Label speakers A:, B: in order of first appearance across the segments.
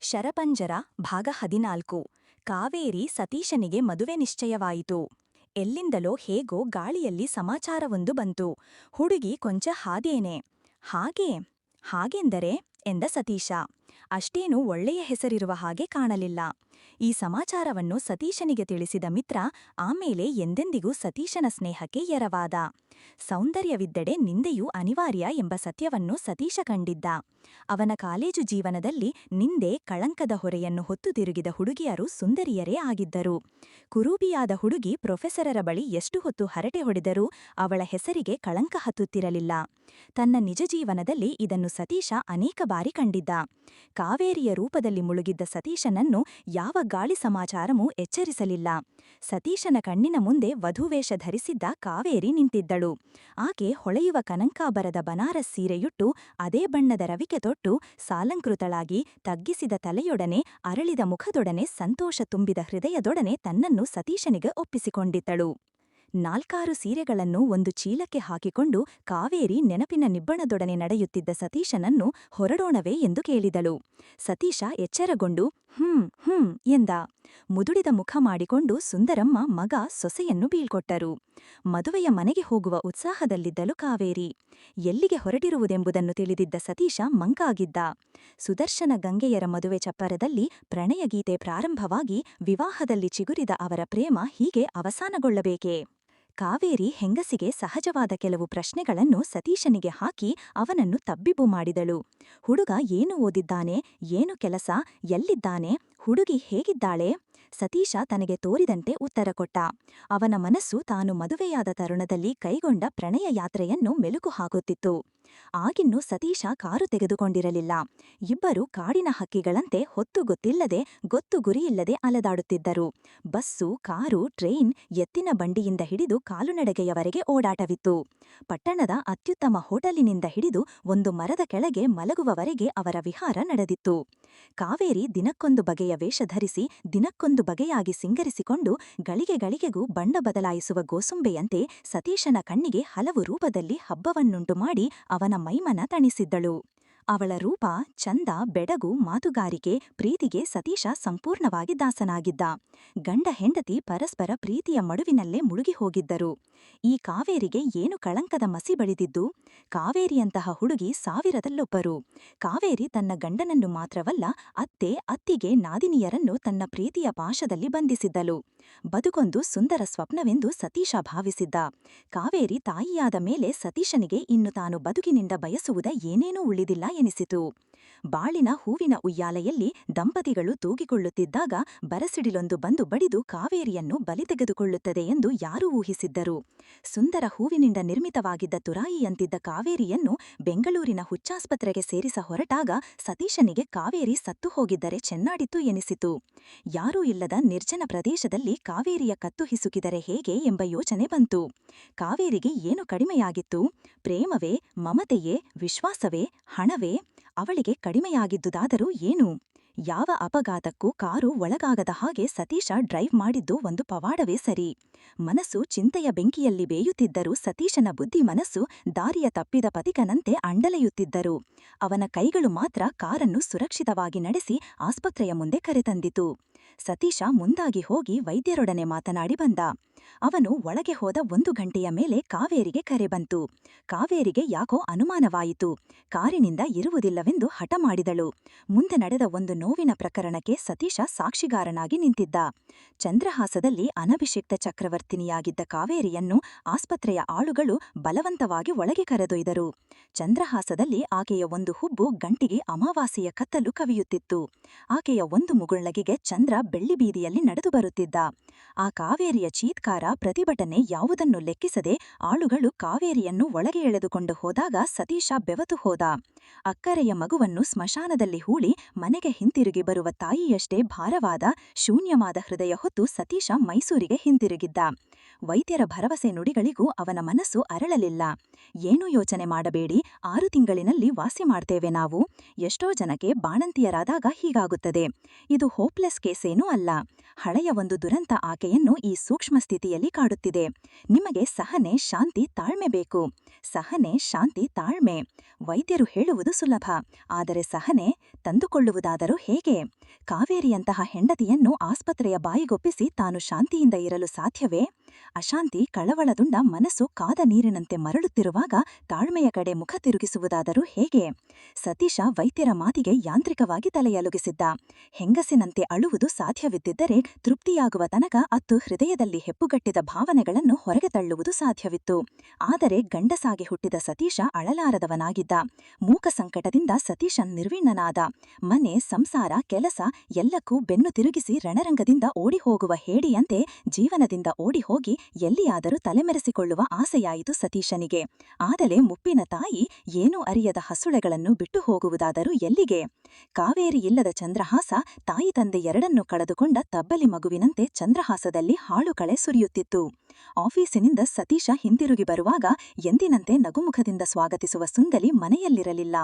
A: ಶರಪಂಜರ ಭಾಗ ಹದಿನಾಲ್ಕು. ಕಾವೇರಿ ಸತೀಶನಿಗೆ ಮದುವೆ ನಿಶ್ಚಯವಾಯಿತು. ಎಲ್ಲಿಂದಲೋ ಹೇಗೋ ಗಾಳಿಯಲ್ಲಿ ಸಮಾಚಾರವೊಂದು ಬಂತು. ಹುಡುಗಿ ಕೊಂಚ ಹಾದೇನೆ ಹಾಗೆ, ಹಾಗೆಂದರೆ ಎಂದ ಸತೀಶ. ಅಷ್ಟೇನೂ ಒಳ್ಳೆಯ ಹೆಸರಿರುವ ಹಾಗೆ ಕಾಣಲಿಲ್ಲ. ಈ ಸಮಾಚಾರವನ್ನು ಸತೀಶನಿಗೆ ತಿಳಿಸಿದ ಮಿತ್ರ ಆಮೇಲೆ ಎಂದೆಂದಿಗೂ ಸತೀಶನ ಸ್ನೇಹಕ್ಕೆ ಎರವಾದ. ಸೌಂದರ್ಯವಿದ್ದಡೆ ನಿಂದೆಯೂ ಅನಿವಾರ್ಯ ಎಂಬ ಸತ್ಯವನ್ನು ಸತೀಶ ಕಂಡಿದ್ದ. ಅವನ ಕಾಲೇಜು ಜೀವನದಲ್ಲಿ ನಿಂದೆ ಕಳಂಕದ ಹೊರೆಯನ್ನು ಹೊತ್ತು ತಿರುಗಿದ ಹುಡುಗಿಯರು ಸುಂದರಿಯರೇ ಆಗಿದ್ದರು. ಕುರೂಬಿಯಾದ ಹುಡುಗಿ ಪ್ರೊಫೆಸರರ ಬಳಿ ಎಷ್ಟು ಹೊತ್ತು ಹರಟೆ ಹೊಡೆದರೂ ಅವಳ ಹೆಸರಿಗೆ ಕಳಂಕ ಹತ್ತುತ್ತಿರಲಿಲ್ಲ. ತನ್ನ ನಿಜ ಜೀವನದಲ್ಲಿ ಇದನ್ನು ಸತೀಶ ಅನೇಕ ಬಾರಿ ಕಂಡಿದ್ದ. ಕಾವೇರಿಯ ರೂಪದಲ್ಲಿ ಮುಳುಗಿದ್ದ ಸತೀಶನನ್ನು ಯಾವ ಗಾಳಿ ಸಮಾಚಾರವೂ ಎಚ್ಚರಿಸಲಿಲ್ಲ. ಸತೀಶನ ಕಣ್ಣಿನ ಮುಂದೆ ವಧುವೇಷ ಧರಿಸಿದ್ದ ಕಾವೇರಿ ನಿಂತಿದ್ದಳು. ಆಕೆ ಹೊಳೆಯುವ ಕನಂಕಾಬರದ ಬನಾರಸ್ ಸೀರೆಯುಟ್ಟು, ಅದೇ ಬಣ್ಣದ ರವಿಕೆ ತೊಟ್ಟು, ಸಾಲಂಕೃತಳಾಗಿ ತಗ್ಗಿಸಿದ ತಲೆಯೊಡನೆ, ಅರಳಿದ ಮುಖದೊಡನೆ, ಸಂತೋಷ ತುಂಬಿದ ಹೃದಯದೊಡನೆ ತನ್ನನ್ನು ಸತೀಶನಿಗೆ ಒಪ್ಪಿಸಿಕೊಂಡಿದ್ದಳು. ನಾಲ್ಕಾರು ಸೀರೆಗಳನ್ನು ಒಂದು ಚೀಲಕ್ಕೆ ಹಾಕಿಕೊಂಡು ಕಾವೇರಿ ನೆನಪಿನ ನಿಬ್ಬಣದೊಡನೆ ನಡೆಯುತ್ತಿದ್ದ ಸತೀಶನನ್ನು ಹೊರಡೋಣವೇ ಎಂದು ಕೇಳಿದಳು. ಸತೀಶ ಎಚ್ಚರಗೊಂಡು, ಹ್ಮ್ ಹ್ಮ್, ಎಂದ. ಮುದುಡಿದ ಮುಖ ಮಾಡಿಕೊಂಡು ಸುಂದರಮ್ಮ ಮಗ ಸೊಸೆಯನ್ನು ಬೀಳ್ಕೊಟ್ಟರು. ಮದುವೆಯ ಮನೆಗೆ ಹೋಗುವ ಉತ್ಸಾಹದಲ್ಲಿದ್ದಳು ಕಾವೇರಿ. ಎಲ್ಲಿಗೆ ಹೊರಟಿರುವುದೆಂಬುದನ್ನು ತಿಳಿದಿದ್ದ ಸತೀಶ ಮಂಕಾಗಿದ್ದ. ಸುದರ್ಶನ ಗಂಗೆಯರ ಮದುವೆ ಚಪ್ಪರದಲ್ಲಿ ಪ್ರಣಯಗೀತೆ ಪ್ರಾರಂಭವಾಗಿ ವಿವಾಹದಲ್ಲಿ ಚಿಗುರಿದ ಅವರ ಪ್ರೇಮ ಹೀಗೆ ಅವಸಾನಗೊಳ್ಳಬೇಕೇ? ಕಾವೇರಿ ಹೆಂಗಸಿಗೆ ಸಹಜವಾದ ಕೆಲವು ಪ್ರಶ್ನೆಗಳನ್ನು ಸತೀಶನಿಗೆ ಹಾಕಿ ಅವನನ್ನು ತಬ್ಬಿಬು ಮಾಡಿದಳು. ಹುಡುಗ ಏನು ಓದಿದ್ದಾನೆ, ಏನು ಕೆಲಸ, ಎಲ್ಲಿದ್ದಾನೆ, ಹುಡುಗಿ ಹೇಗಿದ್ದಾಳೆ? ಸತೀಶ ತನಗೆ ತೋರಿದಂತೆ ಉತ್ತರ ಕೊಟ್ಟ. ಅವನ ಮನಸ್ಸು ತಾನು ಮದುವೆಯಾದ ತರುಣದಲ್ಲಿ ಕೈಗೊಂಡ ಪ್ರಣಯ ಯಾತ್ರೆಯನ್ನು ಮೆಲುಕು ಹಾಕುತ್ತಿತ್ತು. ಆಗಿನ್ನೂ ಸತೀಶ ಕಾರು ತೆಗೆದುಕೊಂಡಿರಲಿಲ್ಲ. ಇಬ್ಬರು ಕಾಡಿನ ಹಕ್ಕಿಗಳಂತೆ ಹೊತ್ತು ಗೊತ್ತಿಲ್ಲದೆ, ಗೊತ್ತು ಗುರಿಯಿಲ್ಲದೆ ಅಲೆದಾಡುತ್ತಿದ್ದರು. ಬಸ್ಸು, ಕಾರು, ಟ್ರೈನ್ ಎತ್ತಿನ ಬಂಡಿಯಿಂದ ಹಿಡಿದು ಕಾಲುನಡೆಗೆಯವರೆಗೆ ಓಡಾಟವಿತ್ತು. ಪಟ್ಟಣದ ಅತ್ಯುತ್ತಮ ಹೋಟೆಲಿನಿಂದ ಹಿಡಿದು ಒಂದು ಮರದ ಕೆಳಗೆ ಮಲಗುವವರೆಗೆ ಅವರ ವಿಹಾರ ನಡೆದಿತ್ತು. ಕಾವೇರಿ ದಿನಕ್ಕೊಂದು ಬಗೆಯ ವೇಷ ಧರಿಸಿ, ದಿನಕ್ಕೊಂದು ಬಗೆಯಾಗಿ ಸಿಂಗರಿಸಿಕೊಂಡು ಗಳಿಗೆ ಗಳಿಗೆಗೂ ಬಣ್ಣ ಬದಲಾಯಿಸುವ ಗೋಸುಂಬೆಯಂತೆ ಸತೀಶನ ಕಣ್ಣಿಗೆ ಹಲವು ರೂಪದಲ್ಲಿ ಹಬ್ಬವನ್ನುಂಟು ಮಾಡಿ ಅವನ ಮೈಮನ ತಣಿಸಿದ್ದಳು. ಅವಳ ರೂಪ, ಚಂದ, ಬೆಡಗು, ಮಾತುಗಾರಿಕೆ, ಪ್ರೀತಿಗೆ ಸತೀಶ ಸಂಪೂರ್ಣವಾಗಿ ದಾಸನಾಗಿದ್ದ. ಗಂಡ ಹೆಂಡತಿ ಪರಸ್ಪರ ಪ್ರೀತಿಯ ಮಡುವಿನಲ್ಲೇ ಮುಳುಗಿ ಹೋಗಿದ್ದರು ಈ ಕಾವೇರಿಗೆ ಏನು ಕಳಂಕದ ಮಸಿ ಬಳಿದಿದ್ದು ಕಾವೇರಿಯಂತಹ ಹುಡುಗಿ ಸಾವಿರದಲ್ಲೊಬ್ಬರು. ಕಾವೇರಿ ತನ್ನ ಗಂಡನನ್ನು ಮಾತ್ರವಲ್ಲ, ಅತ್ತೆ, ಅತ್ತಿಗೆ, ನಾದಿನಿಯರನ್ನು ತನ್ನ ಪ್ರೀತಿಯ ಪಾಶದಲ್ಲಿ ಬಂಧಿಸಿದ್ದಳು. ಬದುಕೊಂದು ಸುಂದರ ಸ್ವಪ್ನವೆಂದು ಸತೀಶ ಭಾವಿಸಿದ್ದ. ಕಾವೇರಿ ತಾಯಿಯಾದ ಮೇಲೆ ಸತೀಶನಿಗೆ ಇನ್ನು ತಾನು ಬದುಕಿನಿಂದ ಬಯಸುವುದ ಏನೇನೂ ಉಳಿದಿಲ್ಲ ಎನಿಸಿತು. ಬಾಳಿನ ಹೂವಿನ ಉಯ್ಯಾಲೆಯಲ್ಲಿ ದಂಪತಿಗಳು ತೂಗಿಕೊಳ್ಳುತ್ತಿದ್ದಾಗ ಬರಸಿಡಿಲೊಂದು ಬಂದು ಬಡಿದು ಕಾವೇರಿಯನ್ನು ಬಲಿ ತೆಗೆದುಕೊಳ್ಳುತ್ತದೆ ಎಂದು ಯಾರೂ ಊಹಿಸಿದ್ದರು. ಸುಂದರ ಹೂವಿನಿಂದ ನಿರ್ಮಿತವಾಗಿದ್ದ ತುರಾಯಿಯಂತಿದ್ದ ಕಾವೇರಿಯನ್ನು ಬೆಂಗಳೂರಿನ ಹುಚ್ಚಾಸ್ಪತ್ರೆಗೆ ಸೇರಿಸ ಹೊರಟಾಗ ಸತೀಶನಿಗೆ ಕಾವೇರಿ ಸತ್ತು ಹೋಗಿದ್ದರೆ ಚೆನ್ನಾಡಿತು ಎನಿಸಿತು. ಯಾರೂ ಇಲ್ಲದ ನಿರ್ಜನ ಪ್ರದೇಶದಲ್ಲಿ ಕಾವೇರಿಯ ಕತ್ತು ಹಿಸುಕಿದರೆ ಹೇಗೆ ಎಂಬ ಯೋಚನೆ ಬಂತು. ಕಾವೇರಿಗೆ ಏನು ಕಡಿಮೆಯಾಗಿತ್ತು? ಪ್ರೇಮವೇ, ಮಮತೆಯೇ, ವಿಶ್ವಾಸವೇ, ಹಣವೇ? ಅವಳಿಗೆ ಕಡಿಮೆಯಾಗಿದ್ದುದಾದರೂ ಏನು? ಯಾವ ಅಪಘಾತಕ್ಕೂ ಕಾರು ಒಳಗಾಗದ ಹಾಗೆ ಸತೀಶ ಡ್ರೈವ್ ಮಾಡಿದ್ದು ಒಂದು ಪವಾಡವೇ ಸರಿ. ಮನಸ್ಸು ಚಿಂತೆಯ ಬೆಂಕಿಯಲ್ಲಿ ಬೇಯುತ್ತಿದ್ದರೂ ಸತೀಶನ ಬುದ್ಧಿ ಮನಸ್ಸು ದಾರಿಯ ತಪ್ಪಿದ ಪತಿಕನಂತೆ ಅಂಡಲೆಯುತ್ತಿದ್ದರು. ಅವನ ಕೈಗಳು ಮಾತ್ರ ಕಾರನ್ನು ಸುರಕ್ಷಿತವಾಗಿ ನಡೆಸಿ ಆಸ್ಪತ್ರೆಯ ಮುಂದೆ ಕರೆತಂದಿತು. ಸತೀಶ ಮುಂದಾಗಿ ಹೋಗಿ ವೈದ್ಯರೊಡನೆ ಮಾತನಾಡಿ ಬಂದ. ಅವನು ಒಳಗೆ ಹೋದ ಒಂದು ಗಂಟೆಯ ಮೇಲೆ ಕಾವೇರಿಗೆ ಕರೆ ಬಂತು. ಕಾವೇರಿಗೆ ಯಾಕೋ ಅನುಮಾನವಾಯಿತು. ಕಾರಿನಿಂದ ಇರುವುದಿಲ್ಲವೆಂದು ಹಠ ಮಾಡಿದಳು. ಮುಂದೆ ನಡೆದ ಒಂದು ನೋವಿನ ಪ್ರಕರಣಕ್ಕೆ ಸತೀಶ ಸಾಕ್ಷಿಗಾರನಾಗಿ ನಿಂತಿದ್ದ. ಚಂದ್ರಹಾಸದಲ್ಲಿ ಅನಭಿಷಿಕ್ತ ಚಕ್ರವರ್ತಿನಿಯಾಗಿದ್ದ ಕಾವೇರಿಯನ್ನು ಆಸ್ಪತ್ರೆಯ ಆಳುಗಳು ಬಲವಂತವಾಗಿ ಒಳಗೆ ಕರೆದೊಯ್ದರು. ಚಂದ್ರಹಾಸದಲ್ಲಿ ಆಕೆಯ ಒಂದು ಹುಬ್ಬು ಗಂಟಿಗೆ ಅಮಾವಾಸೆಯ ಕತ್ತಲು ಕವಿಯುತ್ತಿತ್ತು. ಆಕೆಯ ಒಂದು ಮುಗುಳ್ಳಗಿಗೆ ಚಂದ್ರ ಬೆಳ್ಳಿಬೀದಿಯಲ್ಲಿ ನಡೆದು ಬರುತ್ತಿದ್ದ. ಆ ಕಾವೇರಿಯ ಚೀತ್ಕಾರ ಪ್ರತಿಭಟನೆ ಯಾವುದನ್ನು ಲೆಕ್ಕಿಸದೆ ಆಳುಗಳು ಕಾವೇರಿಯನ್ನು ಒಳಗೆ ಎಳೆದುಕೊಂಡು ಹೋದಾಗ ಸತೀಶ ಬೆವತು ಹೋದ. ಅಕ್ಕರೆಯ ಮಗುವನ್ನು ಸ್ಮಶಾನದಲ್ಲಿ ಹೂಳಿ ಮನೆಗೆ ಹಿಂತಿರುಗಿ ಬರುವ ತಾಯಿಯಷ್ಟೇ ಭಾರವಾದ, ಶೂನ್ಯವಾದ ಹೃದಯ ಹೊತ್ತು ಸತೀಶ ಮೈಸೂರಿಗೆ ಹಿಂತಿರುಗಿದ್ದ.
B: ವೈದ್ಯರ ಭರವಸೆ ನುಡಿಗಳಿಗೂ ಅವನ ಮನಸ್ಸು ಅರಳಲಿಲ್ಲ. ಏನೂ ಯೋಚನೆ ಮಾಡಬೇಡಿ, ಆರು ತಿಂಗಳಿನಲ್ಲಿ ವಾಸಿ ಮಾಡ್ತೇವೆ ನಾವು. ಎಷ್ಟೋ ಜನಕ್ಕೆ ಬಾಣಂತಿಯರಾದಾಗ ಹೀಗಾಗುತ್ತದೆ. ಇದು ಹೋಪ್ಲೆಸ್ ಕೇಸೇನೂ ಅಲ್ಲ. ಹಳೆಯ ಒಂದು ದುರಂತ ಆಕೆಯನ್ನು ಈ ಸೂಕ್ಷ್ಮ ಸ್ಥಿತಿಯಲ್ಲಿ ಕಾಡುತ್ತಿದೆ. ನಿಮಗೆ ಸಹನೆ, ಶಾಂತಿ, ತಾಳ್ಮೆ ಬೇಕು. ಸಹನೆ, ಶಾಂತಿ, ತಾಳ್ಮೆ. ವೈದ್ಯರು ಹೇಳುವುದು ಸುಲಭ. ಆದರೆ ಸಹನೆ ತಂದುಕೊಳ್ಳುವುದಾದರೂ ಹೇಗೆ? ಕಾವೇರಿಯಂತಹ ಹೆಂಡತಿಯನ್ನು ಆಸ್ಪತ್ರೆಯ ಬಾಯಿಗೊಪ್ಪಿಸಿ ತಾನು ಶಾಂತಿಯಿಂದ ಇರಲು ಸಾಧ್ಯವೇ? ಅಶಾಂತಿ ಕಳವಳದುಂಡ ಮನಸ್ಸು ಕಾದ ನೀರಿನಂತೆ ಮರಳುತ್ತಿರುವಾಗ ತಾಳ್ಮೆಯ ಕಡೆ ಮುಖ ತಿರುಗಿಸುವುದಾದರೂ ಹೇಗೆ? ಸತೀಶ ವೈದ್ಯರ ಮಾತಿಗೆ ಯಾಂತ್ರಿಕವಾಗಿ ತಲೆಯಲುಗಿಸಿದ್ದ. ಹೆಂಗಸಿನಂತೆ ಅಳುವುದು ಸಾಧ್ಯವಿದ್ದಿದ್ದರೆ ತೃಪ್ತಿಯಾಗುವ ತನಕ ಅತ್ತು ಹೃದಯದಲ್ಲಿ ಹೆಪ್ಪುಗಟ್ಟಿದ ಭಾವನೆಗಳನ್ನು ಹೊರಗೆ ತಳ್ಳುವುದು ಸಾಧ್ಯವಿತ್ತು. ಆದರೆ ಗಂಡಸಾಗಿ ಹುಟ್ಟಿದ ಸತೀಶ ಅಳಲಾರದವನಾಗಿದ್ದ. ಮೂಕ ಸಂಕಟದಿಂದ ಸತೀಶ ನಿರ್ವಿಣ್ಣನಾದ ಮನೆ, ಸಂಸಾರ, ಕೆಲಸ ಎಲ್ಲಕ್ಕೂ ಬೆನ್ನು ತಿರುಗಿಸಿ ರಣರಂಗದಿಂದ ಓಡಿಹೋಗುವ ಹೇಡಿಯಂತೆ ಜೀವನದಿಂದ ಓಡಿಹೋಗಿ ಎಲ್ಲಿಯಾದರೂ ತಲೆಮೆರೆಸಿಕೊಳ್ಳುವ ಆಸೆಯಾಯಿತು ಸತೀಶನಿಗೆ. ಆದರೆ ಮುಪ್ಪಿನ ತಾಯಿ ಏನೂ ಅರಿಯದ ಹಸುಳೆಗಳನ್ನು ಬಿಟ್ಟು ಹೋಗುವುದಾದರೂ ಎಲ್ಲಿಗೆ? ಕಾವೇರಿ ಇಲ್ಲದ ಚಂದ್ರಹಾಸ ತಾಯಿ ತಂದೆ ಎರಡನ್ನೂ ಕಳೆದುಕೊಂಡ ತಬ್ಬಲಿ ಮಗುವಿನಂತೆ ಚಂದ್ರಹಾಸದಲ್ಲಿ ಹಾಳುಕಳೆ ಸುರಿಯುತ್ತಿತ್ತು. ಆಫೀಸಿನಿಂದ ಸತೀಶ ಹಿಂದಿರುಗಿ ಬರುವಾಗ ಎಂದಿನಂತೆ ನಗುಮುಖದಿಂದ ಸ್ವಾಗತಿಸುವ ಸುಂದಲಿ ಮನೆಯಲ್ಲಿರಲಿಲ್ಲ.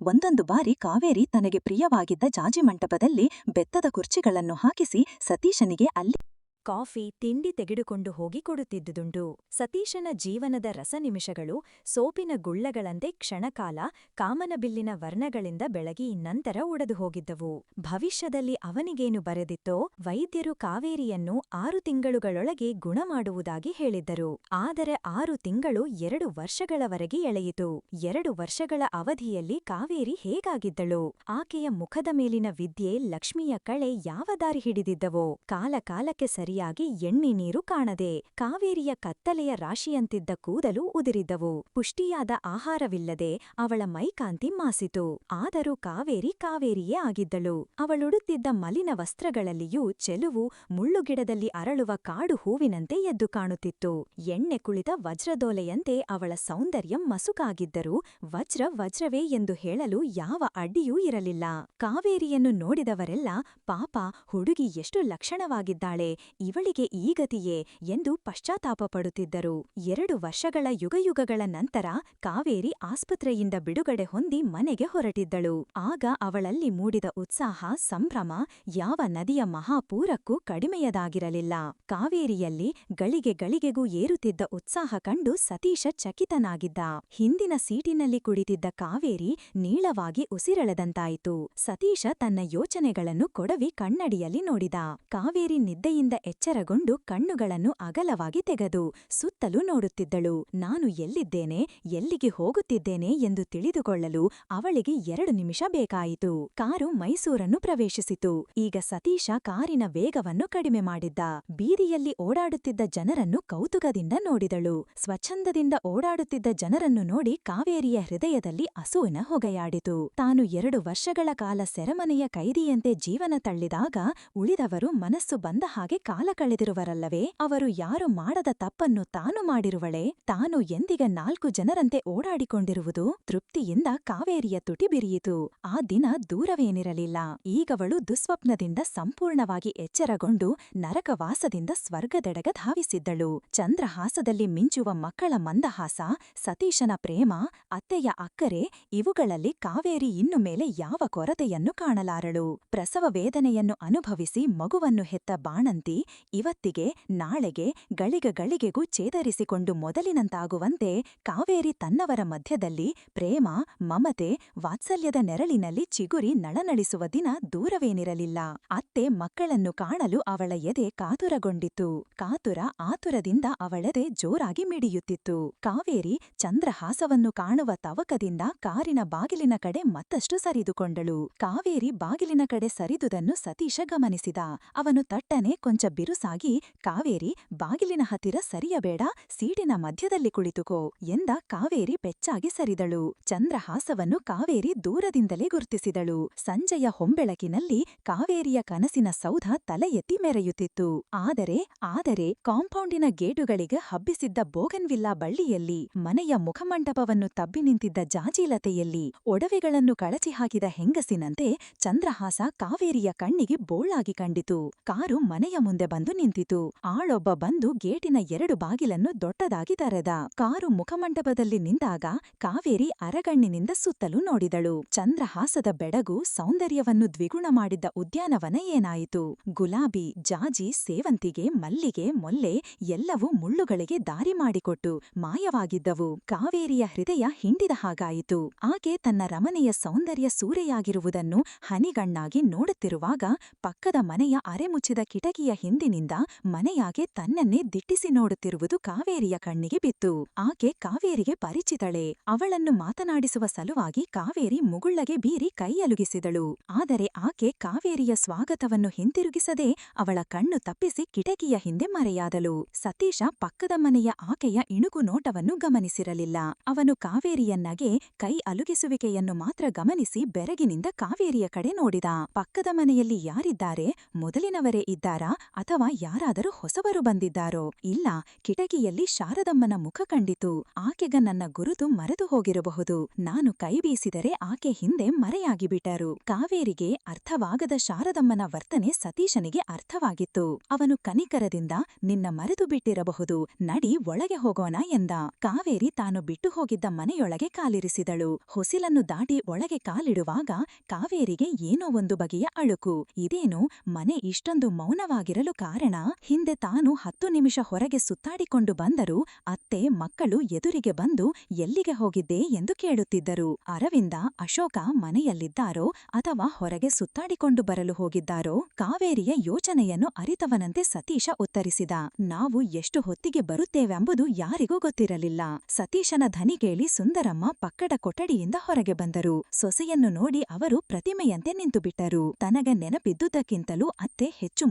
B: ಒಂದೊಂದು ಬಾರಿ ಕಾವೇರಿ ತನಗೆ ಪ್ರಿಯವಾಗಿದ್ದ ಜಾಜಿ ಮಂಟಪದಲ್ಲಿ ಬೆತ್ತದ ಕುರ್ಚಿಗಳನ್ನು ಹಾಕಿಸಿ ಸತೀಶನಿಗೆ ಅಲ್ಲಿ
A: ಕಾಫಿ ತಿಂಡಿ ತೆಗೆದುಕೊಂಡು ಹೋಗಿ ಕೊಡುತ್ತಿದ್ದುದುಂಟು. ಸತೀಶನ ಜೀವನದ ರಸನಿಮಿಷಗಳು ಸೋಪಿನ ಗುಳ್ಳಗಳಂತೆ ಕ್ಷಣಕಾಲ ಕಾಮನಬಿಲ್ಲಿನ ವರ್ಣಗಳಿಂದ ಬೆಳಗಿ ನಂತರ ಉಡದು ಹೋಗಿದ್ದವು. ಭವಿಷ್ಯದಲ್ಲಿ ಅವನಿಗೇನು ಬರೆದಿತ್ತೋ ವೈದ್ಯರು ಕಾವೇರಿಯನ್ನು ಆರು ತಿಂಗಳುಗಳೊಳಗೆ ಗುಣಮಾಡುವುದಾಗಿ ಹೇಳಿದ್ದರು. ಆದರೆ ಆರು ತಿಂಗಳು ಎರಡು ವರ್ಷಗಳವರೆಗೆ ಎಳೆಯಿತು. ಎರಡು ವರ್ಷಗಳ ಅವಧಿಯಲ್ಲಿ ಕಾವೇರಿ ಹೇಗಾಗಿದ್ದಳು? ಆಕೆಯ ಮುಖದ ಮೇಲಿನ ವಿದ್ಯೆ ಲಕ್ಷ್ಮಿಯ ಕಳೆ ಯಾವ ದಾರಿ ಹಿಡಿದಿದ್ದವೋ? ಕಾಲ ಕಾಲಕ್ಕೆ ಸರಿಯಾಗಿ ಎಣ್ಣೆ ನೀರು ಕಾಣದೆ ಕಾವೇರಿಯ ಕತ್ತಲೆಯ ರಾಶಿಯಂತಿದ್ದ ಕೂದಲು ಉದುರಿದ್ದವು ಪುಷ್ಟಿಯಾದ ಆಹಾರವಿಲ್ಲದೆ ಅವಳ ಮೈಕಾಂತಿ ಮಾಸಿತು. ಆದರೂ ಕಾವೇರಿ ಕಾವೇರಿಯೇ ಆಗಿದ್ದಳು. ಅವಳುಡುತ್ತಿದ್ದ ಮಲಿನ ವಸ್ತ್ರಗಳಲ್ಲಿಯೂ ಚೆಲುವು, ಮುಳ್ಳುಗಿಡದಲ್ಲಿ ಅರಳುವ ಕಾಡು ಹೂವಿನಂತೆ ಎದ್ದು ಕಾಣುತ್ತಿತ್ತು. ಎಣ್ಣೆ ಕುಳಿತ ವಜ್ರದೋಲೆಯಂತೆ ಅವಳ ಸೌಂದರ್ಯಂ ಮಸುಕಾಗಿದ್ದರೂ ವಜ್ರ ವಜ್ರವೇ ಎಂದು ಹೇಳಲು ಯಾವ ಅಡ್ಡಿಯೂ ಇರಲಿಲ್ಲ. ಕಾವೇರಿಯನ್ನು ನೋಡಿದವರೆಲ್ಲ, ಪಾಪ, ಹುಡುಗಿ ಎಷ್ಟು ಲಕ್ಷಣವಾಗಿದ್ದಾಳೆ. ಇವಳಿಗೆ ಈ ಗತಿಯೇ ಎಂದು ಪಶ್ಚಾತ್ತಾಪಪಡುತ್ತಿದ್ದರು. ಎರಡು ವರ್ಷಗಳ ಯುಗಯುಗಗಳ ನಂತರ ಕಾವೇರಿ ಆಸ್ಪತ್ರೆಯಿಂದ ಬಿಡುಗಡೆ ಹೊಂದಿ ಮನೆಗೆ ಹೊರಟಿದ್ದಳು. ಆಗ ಅವಳಲ್ಲಿ ಮೂಡಿದ ಉತ್ಸಾಹ, ಸಂಭ್ರಮ ಯಾವ ನದಿಯ ಮಹಾಪೂರಕ್ಕೂ ಕಡಿಮೆಯದಾಗಿರಲಿಲ್ಲ. ಕಾವೇರಿಯಲ್ಲಿ ಗಳಿಗೆ ಗಳಿಗೆಗೂ ಏರುತ್ತಿದ್ದ ಉತ್ಸಾಹ ಕಂಡು ಸತೀಶ ಚಕಿತನಾಗಿದ್ದ. ಹಿಂದಿನ ಸೀಟಿನಲ್ಲಿ ಕುಳಿತಿದ್ದ ಕಾವೇರಿ ನೀಳವಾಗಿ ಉಸಿರೆಳೆದಂತಾಯಿತು. ಸತೀಶ ತನ್ನ ಯೋಚನೆಗಳನ್ನು ಕೊಡವಿ ಕಣ್ಣಡಿಯಲ್ಲಿ ನೋಡಿದ. ಕಾವೇರಿ ನಿದ್ದೆಯಿಂದ ಎಚ್ಚರಗೊಂಡು ಕಣ್ಣುಗಳನ್ನು ಅಗಲವಾಗಿ ತೆಗೆದು ಸುತ್ತಲೂ ನೋಡುತ್ತಿದ್ದಳು. ನಾನು ಎಲ್ಲಿದ್ದೇನೆ? ಎಲ್ಲಿಗೆ ಹೋಗುತ್ತಿದ್ದೇನೆ? ಎಂದು ತಿಳಿದುಕೊಳ್ಳಲು ಅವಳಿಗೆ ಎರಡು ನಿಮಿಷ ಬೇಕಾಯಿತು. ಕಾರು ಮೈಸೂರನ್ನು ಪ್ರವೇಶಿಸಿತು. ಈಗ ಸತೀಶ ಕಾರಿನ ವೇಗವನ್ನು ಕಡಿಮೆ ಮಾಡಿದ್ದ. ಬೀದಿಯಲ್ಲಿ ಓಡಾಡುತ್ತಿದ್ದ ಜನರನ್ನು ಕೌತುಕದಿಂದ ನೋಡಿದಳು. ಸ್ವಚ್ಛಂದದಿಂದ ಓಡಾಡುತ್ತಿದ್ದ ಜನರನ್ನು ನೋಡಿ ಕಾವೇರಿಯ ಹೃದಯದಲ್ಲಿ ಅಸುವಿನ ಹೊಗೆಯಾಡಿತು. ತಾನು ಎರಡು ವರ್ಷಗಳ ಕಾಲ ಸೆರೆಮನೆಯ ಕೈದಿಯಂತೆ ಜೀವನ ತಳ್ಳಿದಾಗ ಉಳಿದವರು ಮನಸ್ಸು ಬಂದ ಹಾಗೆ ಕಾಲ ಕಳೆದಿರುವರಲ್ಲವೇ, ಅವರು ಯಾರು ಮಾಡದ ತಪ್ಪನ್ನು ತಾನು ಮಾಡಿರುವಳೆ, ತಾನು ಎಂದಿಗ ನಾಲ್ಕು ಜನರಂತೆ ಓಡಾಡಿಕೊಂಡಿರುವುದು ತೃಪ್ತಿಯಿಂದ ಕಾವೇರಿಯ ತುಟಿ ಬಿರಿಯಿತು. ಆ ದಿನ ದೂರವೇನಿರಲಿಲ್ಲ. ಈಗವಳು ದುಸ್ವಪ್ನದಿಂದ ಸಂಪೂರ್ಣವಾಗಿ ಎಚ್ಚರಗೊಂಡು ನರಕವಾಸದಿಂದ ಸ್ವರ್ಗದೆಡೆಗ ಧಾವಿಸಿದ್ದಳು. ಚಂದ್ರಹಾಸದಲ್ಲಿ ಮಿಂಚುವ ಮಕ್ಕಳ ಮಂದಹಾಸ, ಸತೀಶನ ಪ್ರೇಮ, ಅತ್ತೆಯ ಅಕ್ಕರೆ, ಇವುಗಳಲ್ಲಿ ಕಾವೇರಿ ಇನ್ನು ಮೇಲೆ ಯಾವ ಕೊರತೆಯನ್ನು ಕಾಣಲಾರಳು? ಪ್ರಸವ ವೇದನೆಯನ್ನು ಅನುಭವಿಸಿ ಮಗುವನ್ನು ಹೆತ್ತ ಬಾಣಂತಿ ಇವತ್ತಿಗೆ, ನಾಳೆಗೆ, ಗಳಿಗ ಗಳಿಗೆಗೂ ಚೇತರಿಸಿಕೊಂಡು ಮೊದಲಿನಂತಾಗುವಂತೆ ಕಾವೇರಿ ತನ್ನವರ ಮಧ್ಯದಲ್ಲಿ ಪ್ರೇಮ, ಮಮತೆ, ವಾತ್ಸಲ್ಯದ ನೆರಳಿನಲ್ಲಿ ಚಿಗುರಿ ನಳನಳಿಸುವ ದಿನ ದೂರವೇನಿರಲಿಲ್ಲ. ಅತ್ತೆ ಮಕ್ಕಳನ್ನು ಕಾಣಲು ಅವಳ ಎದೆ ಕಾತುರಗೊಂಡಿತು ಕಾತುರ ಆತುರದಿಂದ ಅವಳೆದೆ ಜೋರಾಗಿ ಮಿಡಿಯುತ್ತಿತ್ತು. ಕಾವೇರಿ ಚಂದ್ರಹಾಸವನ್ನು ಕಾಣುವ ತವಕದಿಂದ ಕಾರಿನ ಬಾಗಿಲಿನ ಕಡೆ ಮತ್ತಷ್ಟು ಸರಿದುಕೊಂಡಳು. ಕಾವೇರಿ ಬಾಗಿಲಿನ ಕಡೆ ಸರಿದುದನ್ನು ಸತೀಶ ಗಮನಿಸಿದ. ಅವನು ತಟ್ಟನೆ ಕೊಂಚ ಬಿರುಸಾಗಿ ಕಾವೇರಿ ಬಾಗಿಲಿನ ಹತ್ತಿರ ಸರಿಯಬೇಡ, ಸೀಟಿನ ಮಧ್ಯದಲ್ಲಿ ಕುಳಿತುಕೋ ಎಂದ ಕಾವೇರಿ ಬೆಚ್ಚಾಗಿ ಸರಿದಳು. ಚಂದ್ರಹಾಸವನ್ನು ಕಾವೇರಿ ದೂರದಿಂದಲೇ ಗುರ್ತಿಸಿದಳು. ಸಂಜೆಯ ಹೊಂಬೆಳಕಿನಲ್ಲಿ ಕಾವೇರಿಯ ಕನಸಿನ ಸೌಧ ತಲೆ ಎತ್ತಿ ಮೆರೆಯುತ್ತಿತ್ತು. ಆದರೆ ಆದರೆ ಕಾಂಪೌಂಡಿನ ಗೇಟುಗಳಿಗೆ ಹಬ್ಬಿಸಿದ್ದ ಬೋಗನ್ವಿಲ್ಲಾ ಬಳ್ಳಿಯಲ್ಲಿ, ಮನೆಯ ಮುಖಮಂಟಪವನ್ನು ತಬ್ಬಿ ನಿಂತಿದ್ದ ಜಾಜೀಲತೆಯಲ್ಲಿ ಒಡವೆಗಳನ್ನು ಕಳಚಿ ಹಾಕಿದ ಹೆಂಗಸಿನಂತೆ ಚಂದ್ರಹಾಸ ಕಾವೇರಿಯ ಕಣ್ಣಿಗೆ ಬೋಳಾಗಿ ಕಂಡಿತು. ಕಾರು ಮನೆಯ ಮುಂದೆ
B: ಬಂದು ನಿಂತಿತು. ಆಳೊಬ್ಬ ಬಂದು ಗೇಟಿನ ಎರಡು ಬಾಗಿಲನ್ನು ದೊಡ್ಡದಾಗಿ ತೆರೆದ. ಕಾರು ಮುಖಮಂಟಪದಲ್ಲಿ ನಿಂದಾಗ ಕಾವೇರಿ ಅರಗಣ್ಣಿನಿಂದ ಸುತ್ತಲೂ ನೋಡಿದಳು. ಚಂದ್ರಹಾಸದ ಬೆಡಗು ಸೌಂದರ್ಯವನ್ನು ದ್ವಿಗುಣ ಮಾಡಿದ್ದ ಉದ್ಯಾನವನ ಏನಾಯಿತು? ಗುಲಾಬಿ, ಜಾಜಿ, ಸೇವಂತಿಗೆ, ಮಲ್ಲಿಗೆ, ಮೊಲ್ಲೆ ಎಲ್ಲವೂ ಮುಳ್ಳುಗಳಿಗೆ ದಾರಿ ಮಾಡಿಕೊಟ್ಟು ಮಾಯವಾಗಿದ್ದವು. ಕಾವೇರಿಯ ಹೃದಯ ಹಿಂಡಿದ ಹಾಗಾಯಿತು. ಆಕೆ ತನ್ನ ರಮನೆಯ ಸೌಂದರ್ಯ ಸೂರೆಯಾಗಿರುವುದನ್ನು ಹನಿಗಣ್ಣಾಗಿ ನೋಡುತ್ತಿರುವಾಗ ಪಕ್ಕದ ಮನೆಯ ಅರೆಮುಚ್ಚಿದ ಕಿಟಕಿಯ ಹಿಂದಿನಿಂದ ಮನೆಯಾಗೆ ತನ್ನನ್ನೇ ದಿಟ್ಟಿಸಿ ನೋಡುತ್ತಿರುವುದು ಕಾವೇರಿಯ ಕಣ್ಣಿಗೆ ಬಿತ್ತು. ಆಕೆ ಕಾವೇರಿಗೆ ಪರಿಚಿತಳೆ. ಅವಳನ್ನು ಮಾತನಾಡಿಸುವ ಸಲುವಾಗಿ ಕಾವೇರಿ ಮುಗುಳ್ಳಗೆ ಬೀರಿ ಕೈಯಲುಗಿಸಿದಳು. ಆದರೆ ಆಕೆ ಕಾವೇರಿಯ ಸ್ವಾಗತವನ್ನು ಹಿಂತಿರುಗಿಸದೆ ಅವಳ ಕಣ್ಣು ತಪ್ಪಿಸಿ ಕಿಟಕಿಯ ಹಿಂದೆ ಮರೆಯಾದಳು. ಸತೀಶ ಪಕ್ಕದ ಮನೆಯ ಆಕೆಯ ಇಣುಕು ನೋಟವನ್ನು ಗಮನಿಸಿರಲಿಲ್ಲ. ಅವನು ಕಾವೇರಿಯನ್ನಗೆ ಕೈ ಅಲುಗಿಸುವಿಕೆಯನ್ನು ಮಾತ್ರ ಗಮನಿಸಿ ಬೆರಗಿನಿಂದ ಕಾವೇರಿಯ ಕಡೆ ನೋಡಿದ. ಪಕ್ಕದ ಮನೆಯಲ್ಲಿ ಯಾರಿದ್ದಾರೆ? ಮೊದಲಿನವರೇ ಇದ್ದಾರಾ? ಅಥವಾ ಯಾರಾದರೂ ಹೊಸಬರು ಬಂದಿದ್ದಾರೋ? ಇಲ್ಲ, ಕಿಟಕಿಯಲ್ಲಿ ಶಾರದಮ್ಮನ ಮುಖ ಕಂಡಿತು. ಆಕೆಗ ನನ್ನ ಗುರುತು ಮರೆತು ಹೋಗಿರಬಹುದು. ನಾನು ಕೈ ಬೀಸಿದರೆ ಆಕೆ ಹಿಂದೆ ಮರೆಯಾಗಿಬಿಟ್ಟರು. ಕಾವೇರಿಗೆ ಅರ್ಥವಾಗದ ಶಾರದಮ್ಮನ ವರ್ತನೆ ಸತೀಶನಿಗೆ ಅರ್ಥವಾಗಿತ್ತು. ಅವನು ಕನಿಕರದಿಂದ, ನಿನ್ನ ಮರೆತು ಬಿಟ್ಟಿರಬಹುದು, ನಡಿ ಒಳಗೆ ಹೋಗೋಣ ಎಂದ. ಕಾವೇರಿ ತಾನು ಬಿಟ್ಟು ಹೋಗಿದ್ದ ಮನೆಯೊಳಗೆ ಕಾಲಿರಿಸಿದಳು. ಹೊಸಿಲನ್ನು ದಾಟಿ ಒಳಗೆ ಕಾಲಿಡುವಾಗ ಕಾವೇರಿಗೆ ಏನೋ ಒಂದು ಬಗೆಯ ಅಳುಕು. ಇದೇನು, ಮನೆ ಇಷ್ಟೊಂದು ಮೌನವಾಗಿರಲು ಕಾರಣ ಹಿಂದೆ ತಾನು ಹತ್ತು ನಿಮಿಷ ಹೊರಗೆ ಸುತ್ತಾಡಿಕೊಂಡು ಬಂದರೂ ಅತ್ತೆ ಮಕ್ಕಳು ಎದುರಿಗೆ ಬಂದು ಎಲ್ಲಿಗೆ ಹೋಗಿದ್ದೆ ಎಂದು ಕೇಳುತ್ತಿದ್ದರು. ಅರವಿಂದ, ಅಶೋಕ ಮನೆಯಲ್ಲಿದ್ದಾರೋ ಅಥವಾ ಹೊರಗೆ ಸುತ್ತಾಡಿಕೊಂಡು ಬರಲು ಹೋಗಿದ್ದಾರೋ ಕಾವೇರಿಯ ಯೋಚನೆಯನ್ನು ಅರಿತವನಂತೆ ಸತೀಶ ಉತ್ತರಿಸಿದ. ನಾವು ಎಷ್ಟು ಹೊತ್ತಿಗೆ ಬರುತ್ತೇವೆಂಬುದು ಯಾರಿಗೂ ಗೊತ್ತಿರಲಿಲ್ಲ. ಸತೀಶನ ಧನಿ ಕೇಳಿ ಸುಂದರಮ್ಮ ಪಕ್ಕದ ಕೊಠಡಿಯಿಂದ ಹೊರಗೆ ಬಂದರು. ಸೊಸೆಯನ್ನು ನೋಡಿ ಅವರು ಪ್ರತಿಮೆಯಂತೆ ನಿಂತುಬಿಟ್ಟರು. ತನಗ ನೆನಪಿದ್ದುದಕ್ಕಿಂತಲೂ ಅತ್ತೆ ಹೆಚ್ಚು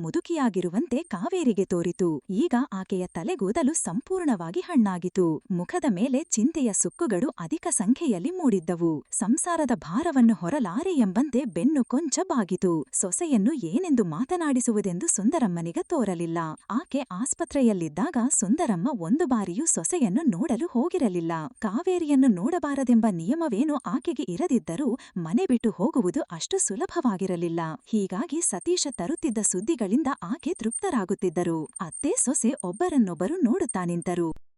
B: ಮುದುಕಿಯಾಗಿರುವಂತೆ ಕಾವೇರಿಗೆ ತೋರಿತು. ಈಗ ಆಕೆಯ ತಲೆಗೂದಲು ಸಂಪೂರ್ಣವಾಗಿ ಹಣ್ಣಾಗಿತು. ಮುಖದ ಮೇಲೆ ಚಿಂತೆಯ ಸುಕ್ಕುಗಳು ಅಧಿಕ ಸಂಖ್ಯೆಯಲ್ಲಿ ಮೂಡಿದ್ದವು. ಸಂಸಾರದ ಭಾರವನ್ನು ಹೊರಲಾರೆ ಎಂಬಂತೆ ಬೆನ್ನು ಕೊಂಚ ಬಾಗಿತು ಸೊಸೆಯನ್ನು ಏನೆಂದು ಮಾತನಾಡಿಸುವುದೆಂದು ಸುಂದರಮ್ಮನಿಗ ತೋರಲಿಲ್ಲ. ಆಕೆ ಆಸ್ಪತ್ರೆಯಲ್ಲಿದ್ದಾಗ ಸುಂದರಮ್ಮ ಒಂದು ಬಾರಿಯೂ ಸೊಸೆಯನ್ನು ನೋಡಲು ಹೋಗಿರಲಿಲ್ಲ. ಕಾವೇರಿಯನ್ನು ನೋಡಬಾರದೆಂಬ ನಿಯಮವೇನು ಆಕೆಗೆ ಇರದಿದ್ದರೂ ಮನೆ ಬಿಟ್ಟು ಹೋಗುವುದು ಅಷ್ಟು ಸುಲಭವಾಗಿರಲಿಲ್ಲ. ಹೀಗಾಗಿ ಸತೀಶ ತರುತ್ತಿದ್ದ ಸುದ್ದಿಗಳಿಂದ ಆಕೆ ತೃಪ್ತರಾಗುತ್ತಿದ್ದರು. ಅತ್ತೆ ಸೊಸೆ ಒಬ್ಬರನ್ನೊಬ್ಬರು ನೋಡುತ್ತಾ ನಿಂತರು.